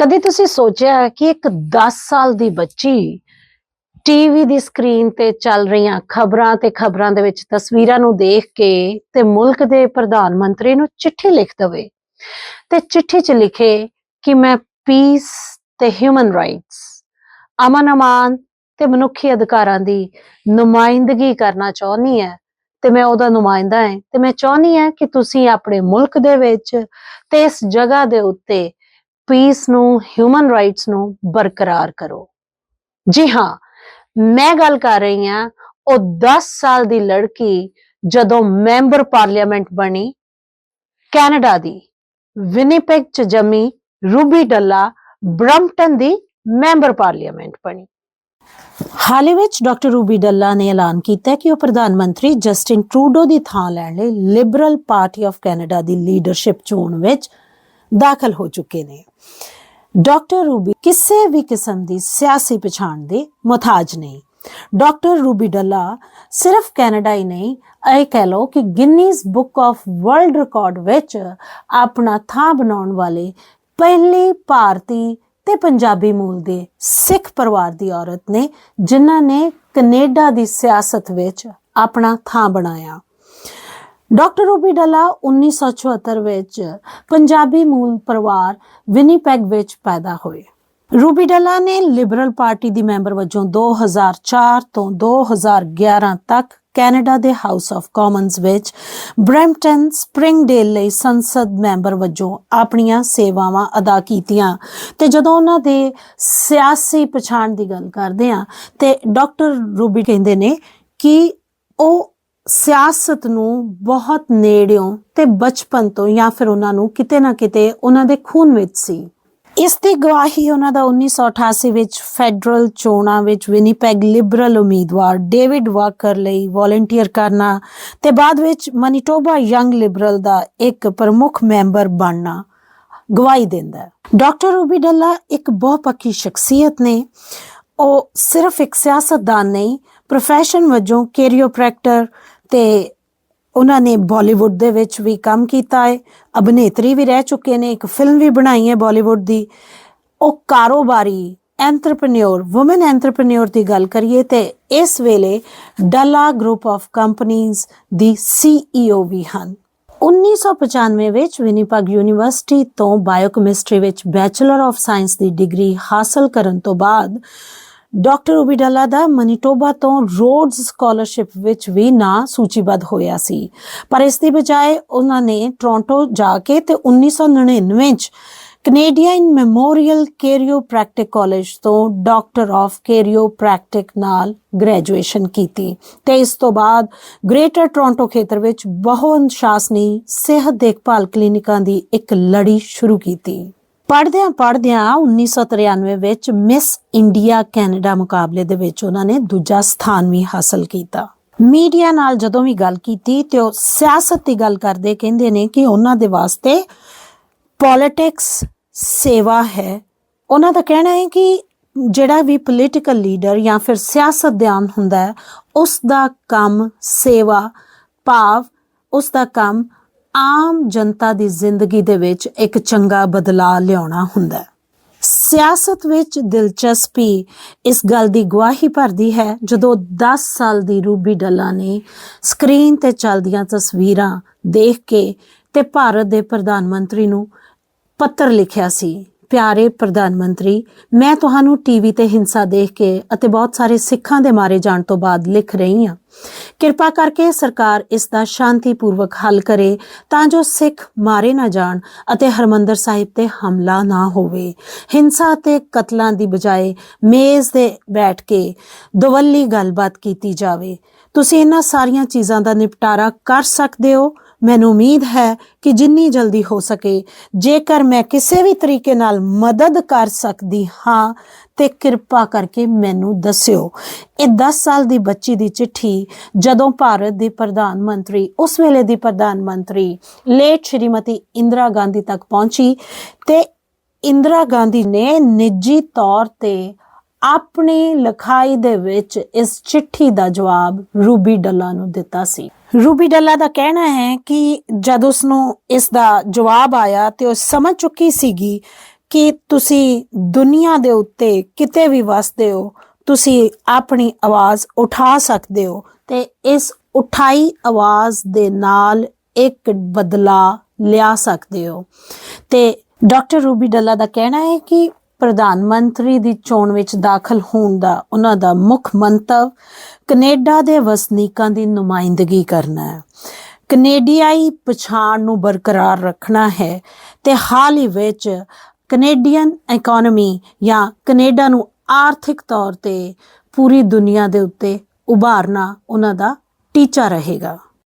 ਕਦੇ ਤੁਸੀਂ ਸੋਚਿਆ ਕਿ ਇੱਕ 10 ਸਾਲ ਦੀ ਬੱਚੀ ਟੀਵੀ ਦੀ ਸਕਰੀਨ ਤੇ ਚੱਲ ਰਹੀਆਂ ਖਬਰਾਂ ਤੇ ਖਬਰਾਂ ਦੇ ਵਿੱਚ ਤਸਵੀਰਾਂ ਨੂੰ ਦੇਖ ਕੇ ਤੇ ਮੁਲਕ ਦੇ ਪ੍ਰਧਾਨ ਮੰਤਰੀ ਨੂੰ ਚਿੱਠੀ ਲਿਖ ਦਵੇ ਤੇ ਚਿੱਠੀ 'ਚ ਲਿਖੇ ਕਿ ਮੈਂ ਪੀਸ ਤੇ ਹਿਊਮਨ ਰਾਈਟਸ ਅਮਨ ਅਮਾਨ ਤੇ ਮਨੁੱਖੀ ਅਧਿਕਾਰਾਂ ਦੀ ਨੁਮਾਇੰਦਗੀ ਕਰਨਾ ਚਾਹੁੰਦੀ ਹੈ ਤੇ ਮੈਂ ਉਹਦਾ ਨੁਮਾਇੰਦਾ ਹਾਂ ਤੇ ਮੈਂ ਚਾਹੁੰਦੀ ਹਾਂ ਕਿ ਤੁਸੀਂ ਆਪਣੇ ਮੁਲਕ ਦੇ ਵਿੱਚ ਤੇ ਇਸ ਜਗ੍ਹਾ ਦੇ ਉੱਤੇ ਪੀਸ ਨੂੰ ਹਿਊਮਨ ਰਾਈਟਸ ਨੂੰ ਬਰਕਰਾਰ ਕਰੋ। ਜੀ ਹਾਂ, ਮੈਂ ਗੱਲ ਕਰ ਰਹੀ ਹਾਂ, ਉਹ 10 ਸਾਲ ਦੀ ਲੜਕੀ ਜਦੋਂ ਮੈਂਬਰ ਪਾਰਲੀਮੈਂਟ ਬਣੀ, ਕੈਨੇਡਾ ਦੀ, ਵਿਨੀਪੈਗ ਚ ਜੰਮੀ ਰੂਬੀ ਡੱਲਾ ਬ੍ਰਮਟਨ ਦੀ ਮੈਂਬਰ ਪਾਰਲੀਮੈਂਟ ਬਣੀ। ਹਾਲ ਹੀ ਵਿੱਚ ਡਾਕਟਰ ਰੂਬੀ ਡੱਲਾ ਨੇ ਐਲਾਨ ਕੀਤਾ ਕਿ ਉਹ ਪ੍ਰਧਾਨ ਮੰਤਰੀ ਜਸਟਿਨ ਟਰੂਡੋ ਦੀ ਥਾਂ ਲੈਣ ਲਈ ਲਿਬਰਲ ਪਾਰਟੀ ਆਫ ਕੈਨੇਡਾ ਦੀ ਲੀਡਰਸ਼ਿਪ ਚੋਣ ਵਿੱਚ ਦਾਖਲ ਹੋ ਚੁੱਕੇ ਨੇ। ਡਾਕਟਰ ਰੂਬੀ ਕਿਸੇ ਵੀ ਕਿਸਮ ਦੀ ਸਿਆਸੀ ਪਛਾਣ ਦੇ ਮੁਹਤਾਜ ਨਹੀਂ। ਡਾਕਟਰ ਰੂਬੀ ਡੱਲਾ ਸਿਰਫ ਕੈਨੇਡਾ ਹੀ ਨਹੀਂ, ਇਹ ਕਹਿ ਲਓ ਕਿ Guinness book of world record ਵਿੱਚ ਆਪਣਾ ਥਾਂ ਬਣਾਉਣ ਵਾਲੇ ਪਹਿਲੀ ਭਾਰਤੀ ਤੇ ਪੰਜਾਬੀ ਮੂਲ ਦੇ ਸਿੱਖ ਪਰਿਵਾਰ ਦੀ ਔਰਤ ਨੇ, ਜਿਨ੍ਹਾਂ ਨੇ ਕੈਨੇਡਾ ਦੀ ਸਿਆਸਤ ਵਿੱਚ ਆਪਣਾ ਥਾਂ ਬਣਾਇਆ। ਡਾਕਟਰ ਰੂਬੀ ਡੱਲਾ 1974 ਵਿੱਚ ਪੰਜਾਬੀ ਮੂਲ ਪਰਿਵਾਰ ਵਿਨੀਪੈਗ ਵਿੱਚ ਪੈਦਾ ਹੋਏ। ਰੂਬੀ ਡੱਲਾ ਨੇ ਲਿਬਰਲ ਪਾਰਟੀ ਦੀ ਮੈਂਬਰ ਵਜੋਂ 2004 ਤੋਂ 2011 ਤੱਕ ਕੈਨੇਡਾ ਦੇ ਹਾਊਸ ਆਫ ਕਾਮਨਸ ਵਿੱਚ ਬ੍ਰੈਂਪਟਨ ਸਪ੍ਰਿੰਗਡੇਲ ਲਈ ਸੰਸਦ ਮੈਂਬਰ ਵਜੋਂ ਆਪਣੀਆਂ ਸੇਵਾਵਾਂ ਅਦਾ ਕੀਤੀਆਂ। ਤੇ ਜਦੋਂ ਉਹਨਾਂ ਦੇ ਸਿਆਸੀ ਪਛਾਣ ਦੀ ਗੱਲ ਕਰਦੇ ਆ ਤੇ ਡਾਕਟਰ ਰੂਬੀ ਕਹਿੰਦੇ ਨੇ ਕਿ ਉਹ ਸਿਆਸਤ ਨੂੰ ਬਹੁਤ ਨੇੜਿਓਂ ਤੇ ਬਚਪਨ ਤੋਂ ਜਾਂ ਫਿਰ ਉਹਨਾਂ ਨੂੰ ਕਿਤੇ ਨਾ ਕਿਤੇ ਉਹਨਾਂ ਦੇ ਖੂਨ ਵਿੱਚ ਸੀ। ਇਸ ਦੀ ਗਵਾਹੀ ਉਹਨਾਂ ਦਾ 1988 ਵਿੱਚ ਫੈਡਰਲ ਚੋਣਾਂ ਵਿੱਚ ਵਿਨੀਪੈਗ ਲਿਬਰਲ ਉਮੀਦਵਾਰ ਡੇਵਿਡ ਵਾਕਰ ਲਈ ਵੋਲੰਟੀਅਰ ਕਰਨਾ ਤੇ ਬਾਅਦ ਵਿੱਚ ਮਨੀਟੋਬਾ ਯੰਗ ਲਿਬਰਲ ਦਾ ਇੱਕ ਪ੍ਰਮੁੱਖ ਮੈਂਬਰ ਬਣਨਾ ਗਵਾਹੀ ਦਿੰਦਾ ਹੈ। ਡਾਕਟਰ ਰੂਬੀ ਡੱਲਾ ਇੱਕ ਬਹੁਪੱਖੀ ਸ਼ਖਸੀਅਤ ਨੇ। ਉਹ ਸਿਰਫ ਇੱਕ ਸਿਆਸਤਦਾਨ ਨਹੀਂ ਪ੍ਰੋਫੈਸ਼ਨ ਵਜੋਂ ਕੈਰੀਓਪ੍ਰੈਕਟਰ ਤੇ ਉਹਨਾਂ ਨੇ ਬਾਲੀਵੁੱਡ ਦੇ ਵਿੱਚ ਵੀ ਕੰਮ ਕੀਤਾ ਹੈ। ਅਭਿਨੇਤਰੀ ਵੀ ਰਹਿ ਚੁੱਕੇ ਨੇ, ਇੱਕ ਫਿਲਮ ਵੀ ਬਣਾਈ ਹੈ ਬਾਲੀਵੁੱਡ ਦੀ। ਉਹ ਕਾਰੋਬਾਰੀ ਐਂਟਰਪ੍ਰੀਨਿਓਰ ਔਮਨ ਐਂਟਰਪ੍ਰੀਨਿਓਰ ਦੀ ਗੱਲ ਕਰੀਏ ਤੇ ਇਸ ਵੇਲੇ ਡੱਲਾ ਗਰੁੱਪ ਆਫ ਕੰਪਨੀਆਂ ਦੀ ਸੀਈਓ ਵੀ ਹਨ। 1995 ਵਿੱਚ ਵਿਨੀਪਗ ਯੂਨੀਵਰਸਿਟੀ ਤੋਂ ਬਾਇਓਕੈਮਿਸਟਰੀ ਵਿੱਚ ਬੈਚਲਰ ਆਫ ਸਾਇੰਸ ਦੀ ਡਿਗਰੀ ਹਾਸਲ ਕਰਨ ਤੋਂ ਬਾਅਦ ਡਾਕਟਰ ਉਬੀਡਲਾ ਦਾ ਮਨੀਟੋਬਾ ਤੋਂ ਰੋਡਸ ਸਕਾਲਰਸ਼ਿਪ ਵਿੱਚ ਵੀ ਨਾਂ ਸੂਚੀਬੱਧ ਹੋਇਆ ਸੀ। ਪਰ ਇਸ ਦੀ ਬਜਾਏ ਉਹਨਾਂ ਨੇ ਟੋਰਾਂਟੋ ਜਾ ਕੇ ਤੇ 1999 ਵਿੱਚ ਕੈਨੇਡੀਅਨ ਮੈਮੋਰੀਅਲ ਕੈਰੀਓਪ੍ਰੈਕਟਿਕ ਕਾਲਜ ਤੋਂ ਡਾਕਟਰ ਆਫ ਕੈਰੀਓਪ੍ਰੈਕਟਿਕ ਨਾਲ ਗ੍ਰੈਜੂਏਸ਼ਨ ਕੀਤੀ ਤੇ ਇਸ ਤੋਂ ਬਾਅਦ ਗ੍ਰੇਟਰ ਟੋਰਾਂਟੋ ਖੇਤਰ ਵਿੱਚ ਬਹੁ ਅਨੁਸ਼ਾਸਨੀ ਸਿਹਤ ਦੇਖਭਾਲ ਕਲੀਨਿਕਾਂ ਦੀ ਇੱਕ ਲੜੀ ਸ਼ੁਰੂ ਕੀਤੀ। ਪੜ੍ਹਦਿਆਂ ਪੜ੍ਹਦਿਆਂ 1993 ਵਿੱਚ ਮਿਸ ਇੰਡੀਆ ਕੈਨੇਡਾ ਮੁਕਾਬਲੇ ਦੇ ਵਿੱਚ ਉਹਨਾਂ ਨੇ ਦੂਜਾ ਸਥਾਨ ਵੀ ਹਾਸਲ ਕੀਤਾ। ਮੀਡੀਆ ਨਾਲ ਜਦੋਂ ਵੀ ਗੱਲ ਕੀਤੀ ਤੇ ਉਹ ਸਿਆਸਤ ਦੀ ਗੱਲ ਕਰਦੇ ਕਹਿੰਦੇ ਨੇ ਕਿ ਉਹਨਾਂ ਦੇ ਵਾਸਤੇ ਪੋਲਿਟਿਕਸ ਸੇਵਾ ਹੈ। ਉਹਨਾਂ ਦਾ ਕਹਿਣਾ ਹੈ ਕਿ ਜਿਹੜਾ ਵੀ ਪੋਲੀਟੀਕਲ ਲੀਡਰ ਜਾਂ ਫਿਰ ਸਿਆਸਤਦਾਨ ਹੁੰਦਾ ਹੈ, ਉਸ ਦਾ ਕੰਮ ਸੇਵਾ, ਭਾਵ, ਉਸ ਦਾ ਕੰਮ ਆਮ ਜਨਤਾ ਦੀ ਜ਼ਿੰਦਗੀ ਦੇ ਵਿੱਚ ਇੱਕ ਚੰਗਾ ਬਦਲਾਅ ਲਿਆਉਣਾ ਹੁੰਦਾ ਹੈ। ਸਿਆਸਤ ਵਿੱਚ ਦਿਲਚਸਪੀ ਇਸ ਗੱਲ ਦੀ ਗਵਾਹੀ ਭਰਦੀ ਹੈ, ਜਦੋਂ 10 ਸਾਲ ਦੀ ਰੂਬੀ ਡੱਲਾ ਨੇ ਸਕਰੀਨ ਤੇ ਚੱਲਦੀਆਂ ਤਸਵੀਰਾਂ ਦੇਖ ਕੇ ਤੇ ਭਾਰਤ ਦੇ ਪ੍ਰਧਾਨ ਮੰਤਰੀ ਨੂੰ ਪੱਤਰ ਲਿਖਿਆ ਸੀ। ਪਿਆਰੇ ਪ੍ਰਧਾਨ ਮੰਤਰੀ, ਮੈਂ ਤੁਹਾਨੂੰ ਟੀਵੀ ਤੇ ਹਿੰਸਾ ਦੇਖ ਕੇ ਅਤੇ ਬਹੁਤ ਸਾਰੇ ਸਿੱਖਾਂ ਦੇ ਮਾਰੇ ਜਾਣ ਤੋਂ ਬਾਅਦ ਲਿਖ ਰਹੀ ਹਾਂ। ਕਿਰਪਾ ਕਰਕੇ ਸਰਕਾਰ ਇਸ ਦਾ ਸ਼ਾਂਤੀਪੂਰਵਕ ਹੱਲ ਕਰੇ ਤਾਂ ਜੋ ਸਿੱਖ ਮਾਰੇ ਨਾ ਜਾਣ ਅਤੇ ਹਰਮੰਦਰ ਸਾਹਿਬ ਤੇ ਹਮਲਾ ਨਾ ਹੋਵੇ। ਹਿੰਸਾ ਤੇ ਕਤਲਾਂ ਦੀ ਬਜਾਏ ਮੇਜ਼ ਤੇ ਬੈਠ ਕੇ ਦਵੱਲੀ ਗੱਲਬਾਤ ਕੀਤੀ ਜਾਵੇ। ਤੁਸੀਂ ਇਹਨਾਂ ਸਾਰੀਆਂ ਚੀਜ਼ਾਂ ਦਾ ਨਿਪਟਾਰਾ ਕਰ ਸਕਦੇ ਹੋ। ਮੈਨੂੰ ਉਮੀਦ ਹੈ ਕਿ ਜਿੰਨੀ ਜਲਦੀ ਹੋ ਸਕੇ, ਜੇਕਰ ਮੈਂ ਕਿਸੇ ਵੀ ਤਰੀਕੇ ਨਾਲ ਮਦਦ ਕਰ ਸਕਦੀ ਹਾਂ, ਤੇ ਕਿਰਪਾ ਕਰਕੇ ਮੈਨੂੰ ਦੱਸਿਓ। ਇਹ 10 ਸਾਲ ਦੀ ਬੱਚੀ ਦੀ ਚਿੱਠੀ ਜਦੋਂ ਭਾਰਤ ਦੀ ਪ੍ਰਧਾਨ ਮੰਤਰੀ, ਉਸ ਵੇਲੇ ਦੀ ਪ੍ਰਧਾਨ ਮੰਤਰੀ, ਲੇਟ ਸ਼੍ਰੀਮਤੀ ਇੰਦਰਾ ਗਾਂਧੀ ਤੱਕ ਪਹੁੰਚੀ, ਤੇ ਇੰਦਰਾ ਗਾਂਧੀ ਨੇ ਨਿੱਜੀ ਤੌਰ ਤੇ ਆਪਣੀ ਲਿਖਾਈ ਦੇ ਵਿੱਚ ਇਸ ਚਿੱਠੀ ਦਾ ਜਵਾਬ ਰੂਬੀ ਡੱਲਾ ਨੂੰ ਦਿੱਤਾ ਸੀ। ਰੂਬੀ ਡੱਲਾ ਦਾ ਕਹਿਣਾ ਹੈ ਕਿ ਜਦ ਉਸ ਨੂੰ ਇਸ ਦਾ ਜਵਾਬ ਆਇਆ ਤੇ ਉਹ ਸਮਝ ਚੁੱਕੀ ਸੀਗੀ ਕਿ ਤੁਸੀਂ ਦੁਨੀਆ ਦੇ ਉੱਤੇ ਕਿਤੇ ਵੀ ਵਸਦੇ ਹੋ, ਤੁਸੀਂ ਆਪਣੀ ਆਵਾਜ਼ ਉਠਾ ਸਕਦੇ ਹੋ ਤੇ ਇਸ ਉਠਾਈ ਆਵਾਜ਼ ਦੇ ਨਾਲ ਇੱਕ ਬਦਲਾ ਲਿਆ ਸਕਦੇ ਹੋ। ਤੇ ਡਾਕਟਰ ਰੂਬੀ ਡੱਲਾ ਦਾ ਕਹਿਣਾ ਹੈ ਕਿ ਪ੍ਰਧਾਨ ਮੰਤਰੀ ਦੀ ਚੋਣ ਵਿੱਚ ਦਾਖਲ ਹੋਣ ਦਾ ਉਹਨਾਂ ਦਾ ਮੁੱਖ ਮੰਤਵ ਕੈਨੇਡਾ ਦੇ ਵਸਨੀਕਾਂ ਦੀ ਨੁਮਾਇੰਦਗੀ ਕਰਨਾ ਹੈ। ਕੈਨੇਡੀਆਈ ਪਛਾਣ ਨੂੰ ਬਰਕਰਾਰ ਰੱਖਣਾ ਹੈ ਤੇ ਹਾਲ ਹੀ ਵਿੱਚ ਕੈਨੇਡੀਅਨ ਇਕਨੋਮੀ ਜਾਂ ਕੈਨੇਡਾ ਨੂੰ ਆਰਥਿਕ ਤੌਰ ਤੇ ਪੂਰੀ ਦੁਨੀਆ ਦੇ ਉੱਤੇ ਉਭਾਰਨਾ ਉਹਨਾਂ ਦਾ ਟੀਚਾ ਰਹੇਗਾ।